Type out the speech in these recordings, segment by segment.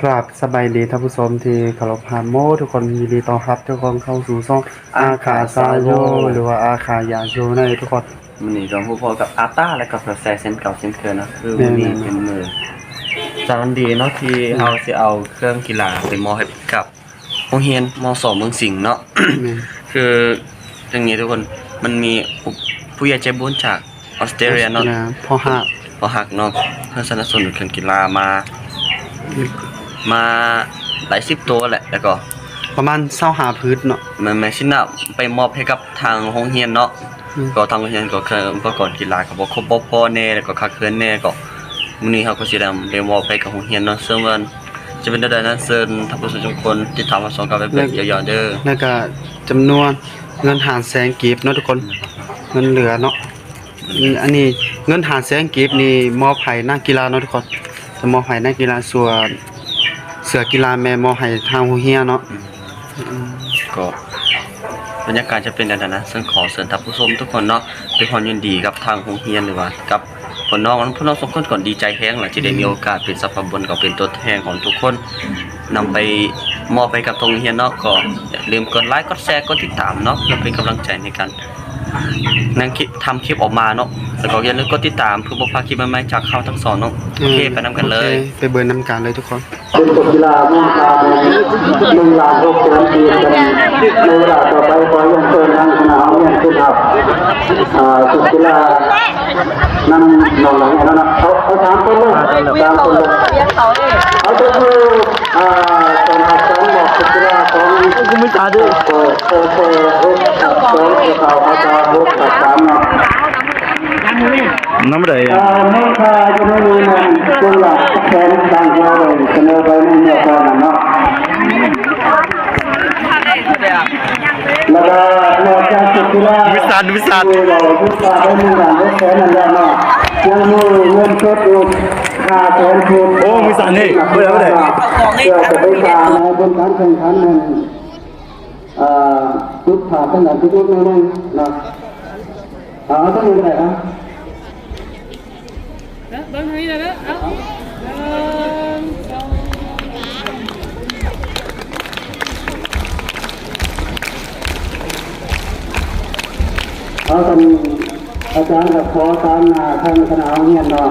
กราบสบายดีท่านผู้ชมที่เคารพหาโม ทุกคนยินดีต้อนรับ ทุกคนเข้าสู่ช่องอาคาซาโยหรือว่าอาคายาโยในทุกคนมันนี่ก็พบกับอาต้าและกับกาแฟเซนเก่าเซนเคยเนาะคือมันนี่เป็นมือจานดีเนาะที่เราจะเอาเครื่องกีฬาไปมอบให้กับโรงเรียนมสองเมืองสิงห์เนาะนี่คืออย่างนี้ทุกคนมันมีผู้ผู้ใหญ่ใจบุญจากออสเตรเลียเนาะนะพอหักพอหักเนาะเพื่อสนับสนุนเครื่องกีฬามา มาหลายสิบตัวแหละ แล้วก็ประมาณเศร้าหาพื้นเนาะมันแมชินอะไปมอบให้กับทางโรงเรียนเนาะอืมก็ทางโรงเรียนก็เคยอุปกรณ์กีฬาก็บ่ครบบ่พอแน่แล้วก็คักเคินแน่ก็มื้อนี้เขาก็สิได้ได้มอบให้กับโรงเรียนเนาะซึ่งมันจะเป็นได้นั้นเชิญท่านผู้ชมทุกคนติดตามมาสองกับแบบยาวๆเด้อแล้วก็จำนวนเงินหารแสนกีบเนาะทุกคนเงินเหลือเนาะอืมอันนี้เงินหารแสนกีบนี่มอบให้นักกีฬาเนาะทุกคนจะมอบให้นักกีฬาส่วน เสือกีฬาแม่มอให้ทางโรงเรียเนาะก็บรรยากาศจะเป็นแบบนั้นนะซึ่งขอเชิญท่านผู้ชมทุกคนเนาะด้วยความยินดีกับทางโรงเรียนหรือว่ากับพี่น้องพี่น้องสองคนก่อนดีใจแฮงหลังที่ได้มีโอกาสเป็นสัพพบนก็เป็นตัวแทนของทุกคนนำไปมอบไปกับโรงเรียนเนาะก็อย่าลืมกดไลค์กดแชร์กดติดตามเนาะเพื่อเป็นกำลังใจในการ นั่งคลิปทำคลิปออกมาเนาะแล้วก็อย่าลืมกดติดตามเพื่อบ่พลาดคลิปใหม่ๆจากเขาทั้งสองเนาะโอเคไปนำกันเลยโอคไปเบิร์นน้ำกันเลยทุกคนเป็นตัวกีฬาเมื่อตาเป็นหนึ่งล้านหกแสนปีกันในเวลาต่อไปขอยังเชิญทางคณะเรียนขึ้นครับอ่าสุดกีฬานำหนองหลังเนี่ยนะเขาเขาถามคนเลยตามคนเลยเอาตัวคืออ่า กูไม่จ่าด้วยโอ้โหโอ้โหสองข่าวอาจารย์หกกับสามเนาะน้ำอะไรอ่าไม่ค่ะจะไม่มีมันตัวหลักแทนต่างเราเลยเสนอไปในเมื่อก่อนเนาะแล้วก็นอกจากสุกีฬาวิสันวิสันคือเราทุกการได้มีการลดแสนนั่นแหละเนาะยังมีเงินสดอยู่ห้าแสนทุนโอ้วิสันนี่เพื่อนเพื่อนเพื่อจะไปสร้างในบนการแข่งขันนั้น อ่าทุกขาดขนาดทุกๆนั่นเนาะอ่าต้องมีอะไรอะ Đó, bấm thấy rồi đó. Đó. Lên, xong. เอาท่านอาจารย์กับขอตามน้าท่านคณะเงียนเนาะ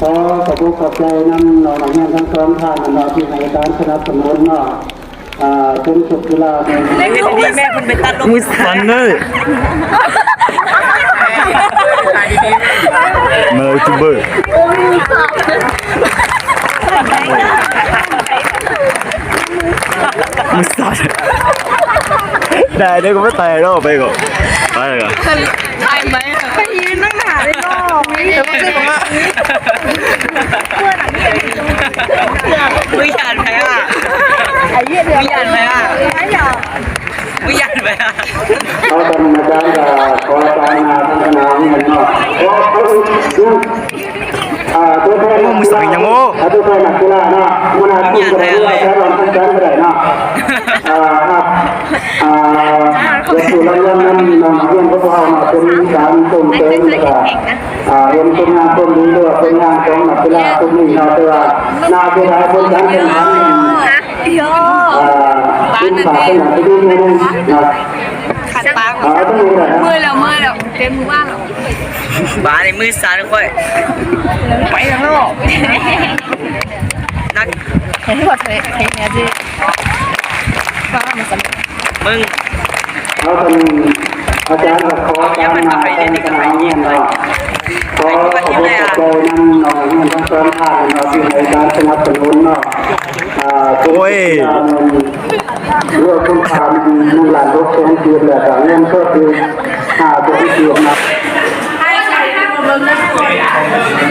ขอขอบคุณขอบใจนำหน่อหนังเงียนทั้งสองท่านเนาะที่ให้การสนับสนุนเนาะ อ่าเป็นสุขกีฬาเป็นวิสันเลยมาเลยทูบเบอร์วิสันได้ได้ก็ไม่ตายแล้วไปก่อนไปเลยก่อนไปยืนนั่งหาเลยก็ไม่ได้ไม่ได้ว่าไม่หยาดไปอะไอ้เหี้ ยเดือดไม่หยอะไม่ยาดไม่หยอะเอาท่านอาจารย์กับขอตามหน้าท่านคณะเงียนเนาะขอขอดูอ่าตัวแทนมึงสั่งยังโง่อ่ตัวแทนนักกีฬาเนาะมันอาจจะเป็นเรื่องแค่รองท่านอาจารย์ก็ได้เนาะอ่าครับอ่าเดี๋ยวสุรยันนั้นน้องเรียนก็พอมาเป็นการส่งเสริมแล้วก็อ่าเห็นเป็นงานคนดีด้วยเป็นงานของนักกีฬาคนนี้นะแต่ว่านากีฬาคนการแข่งขัน อ่าขึ้านั่นี่นะนะขัดปากอ่าต้องมีอะไรนะเมื่อแล้วเมื่อแล้วเต็มมือว่างแล้วบ้าในมือซ้ายค่อยไปแล้วนักเห็นที่บอกเทเทเนี่ยที่ฟ้ามันสำเร็จมึงเอาเป็นอาจารย์ก็ขอการมาเป็นคณะเงียนเราขอขอบคุณขอบใจนำหน่อยเงินทั้งสองท่านเราที่ให้การสนับสนุนเนาะ อ่าเรื่องคุณค่ามีหลานรถเองเกียรติแหละแต่เงินก็คือหาตัวที่เกียรตินะ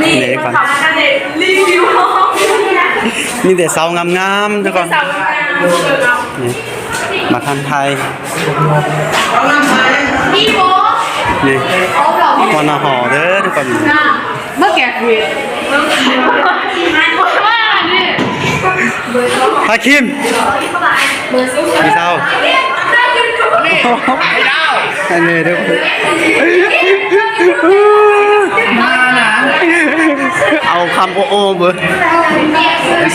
นี่ก่อนนี่แต่เสางามๆทุกคนนี่มาทันไทยนี่วันอาหอเด้อทุกคนเมื่อแก่คุย ฮาคิมพี่เศร้าอันนี้ทุกคนเอาคำโอโอเบอร์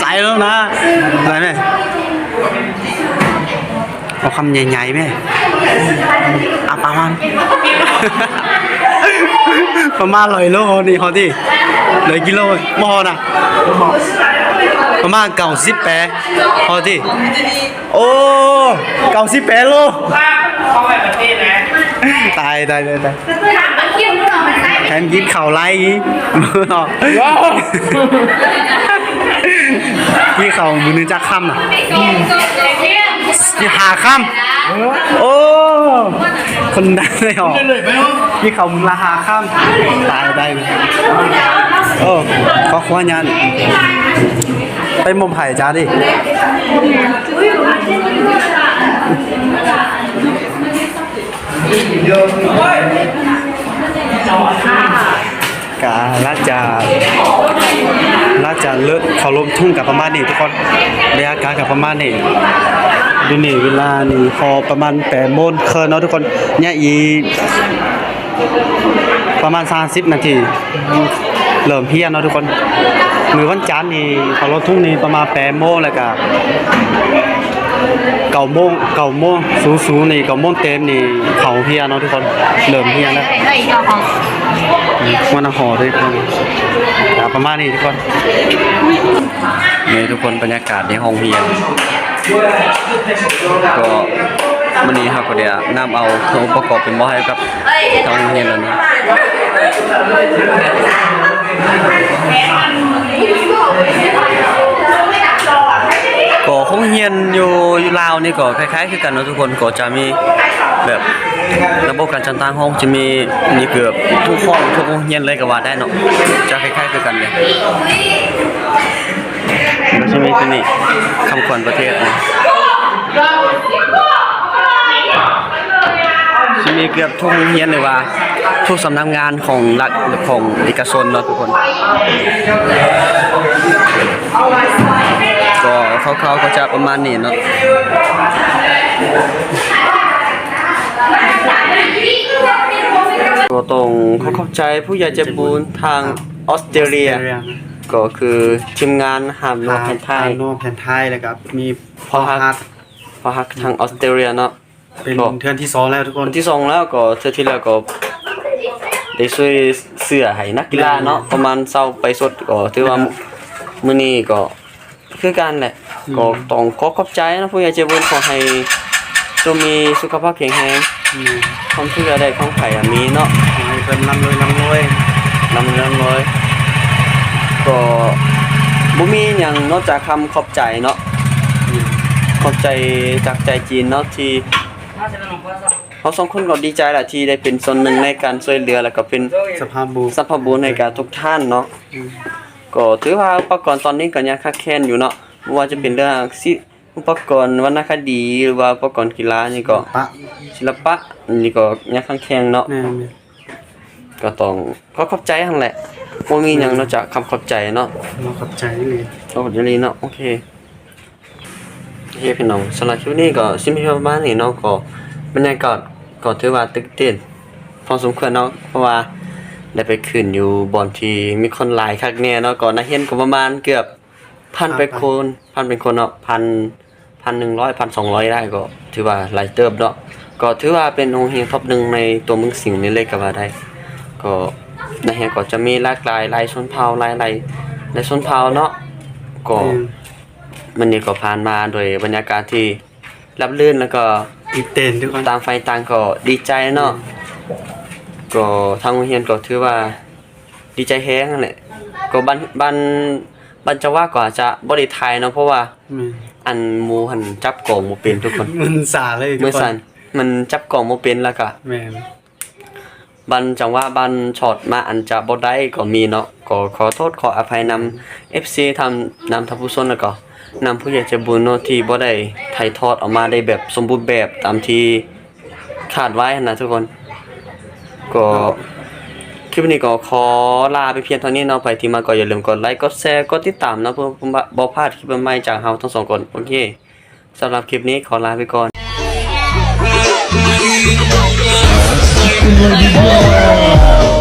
ใส่แล้วนะอะไรแม่เอาคำใหญ่ๆแม่เอาประมาณประมาณร้อยโลนี่เขาที่ร้อยกิโลมอนะ ประมาณเก้าสิบแปดพอที่โอ้เก้าสิบแปดโลตายตายตายตายแทนกินข่าวไล่มือเนาะพี่เขามือนึงจักค่ำอะหาค่ำโอ้คนดังเลยเหรอพี่เขามึงราคาค่ำตายได้เลยโอ้ขอควายัน ไปมุมไผ่จ้าดิกาลาจะลาจะเลิกเขาลมทุ่งกับประมาณนี้ทุกคนระยะการกับประมาณนี้ดูนี่เวลานี่พอประมาณแปดโมงเคินเนาะทุกคนเนี่ยอีประมาณ30นาที เริ่มเพี้ยนเนาะทุกคน มือวันจันทร์นี่เขาลดทุ่งนี่ประมาณแปดโมงแล้วก็เก้าโมงเก้าโมงสูสูนี่เก้าโมงเต็มนี่เขาเพี้ยนเนาะทุกคน เริ่มเพี้ยนแล้วมันห่อด้วยคนอ่าประมาณนี้ทุกคนนี่ทุกคนบรรยากาศในห้องเรียนก็วันนี้ครับก็เดี๋ยวนำเอาเครื่องประกอบเป็นมอให้กับทางโรงเรียนแล้วนะ ก็ห้องเรียนอยู่อยู่ลาวนี่ก็คล้ายๆคือกันเนาะทุกคนก็จะมีแบบระบบการจัดตั้งห้องจะมีมีเกือบทุกห้องทุกโรงเรียนเลยก็ว่าได้เนาะจะคล้ายๆคือกันเลยก็จะมีตัวนี้คำขวัญประเทศนะ มีเกือบทุกโรงเรียนเลยว่า ทุกสำนักงานของรัฐของเอกชนเนาะทุกคน ก็เขาๆก็จะประมาณนี้เนาะตัวตรงเขาเข้าใจผู้ใหญ่ใจบุญทางออสเตรเลีย ก็คือทีมงานหามนวดแผ่นไทยนวดแผ่นไทยแล้วครับมีพอฮักพอฮักทางออสเตรเลียเนาะ เป็นเทือนที่สองแล้วทุกคคนนที่สองแล้วก็เทื่อที่แล้วก็ได้ช่วยเสื้อให้นักกีฬาเนาะประมาณเศร้าไปสดก็ถือว่ามื้อนี้ก็คือการแหละก็ต้องขอขอบใจนะผู้ใหญ่ใจบุญขอให้จงมีสุขภาพแข็งแรงความทุกข์ใดๆของไผอะมีเนาะให้เพิ่นร่ำรวยร่ำรวย นำเรื่องเลยก็บ่มีหยังนอกจากคำขอบใจเนาะขอบใจจากใจจีนเนาะที่ เขาสองคนก็ดีใจแหละที่ได้เป็นส่วนหนึ่งในการช่วยเหลือแล้วก็เป็นสภาพบูสัพพบุญในการทุกท่านเนาะก็ถือว่าอุปกรณ์ตอนนี้ก็ยังคักแค้นอยู่เนาะบ่ว่าจะเป็นเรื่องสิอุปกรณ์วรรณคดีหรือว่าอุปกรณ์กีฬานี่ก็ปะศิลปะนี่ก็ยังคักแข็งเนาะแน่ก็ต้องขอขอบใจหั่นแหละบ่มีหยังนอกจากคำขอบใจเนาะเราขอบใจเลยโอ้เดี๋ยวนี้เนาะโอเคโอ เคพี่น้องสำหรับคลิปนี้ก็สิมีประมาณนี้เนาะก็บรรยากาศก็ถือว่าตึกเต้นพอสมควรเนาะเพราะว่าได้ไปขึ้นอยู่บอนที่มีคนหลายคักแน่เนาะก็นักเรียนก็ประมาณเกือบพันไปคนพันเป็นคนเนาะพันพันหนึ่งร้อยพันสองร้อยได้ก็ถือว่าหลายเติบเนาะก็ถือว่าเป็นโรงเรียนท็อปหนึ่งในตัวเมืองสิงห์นี่เลยก็ว่าได้ ก็ในแห่งก็จะมีหลากหลายหลายชนเผ่าหลายหลายหลายชนเผ่าเนาะก็ มันนี่ก็ผ่านมาโดยบรรยากาศที่รับรื่นแล้วก็อีเต้นทุกคนต่างไฟต่างก็ดีใจเนาะก็ทางโรงเรียนก็ถือว่าดีใจแฮงนั่นแหละก็บันบันบันจะว่าก็อาจจะบ่ได้ทายเนาะเพราะว่าแม่อันหมูหันจับกล่องบ่เป็นทุกคนมันสาเลยทุกเมื่อคนสั่นมันจับกล่องบ่เป็นแล้วก็แม่นบันจังว่าบันช็อตมาอันจะบ่ได้ก็มีเนาะก็ขอโทษขออภัยนำ FC ทำนำทัพผู้ชนแล้วก็ นำผู้ใหญ่ใจบุญเนาะที่บ่ได้ถ่ายทอดออกมาได้แบบสมบูรณ์แบบตามที่คาดไว้นะทุกคน ก็คลิปนี้ก็ขอลาไปเพียงเท่านี้เนาะไปที่มาก็อย่าลืมกดไลค์กดแชร์กดติดตามเนาะเพื่อบ่พลาดคลิปใหม่จากเฮาทั้งสองคนโอเคสำหรับคลิปนี้ขอลาไปก่อน Lady Boy.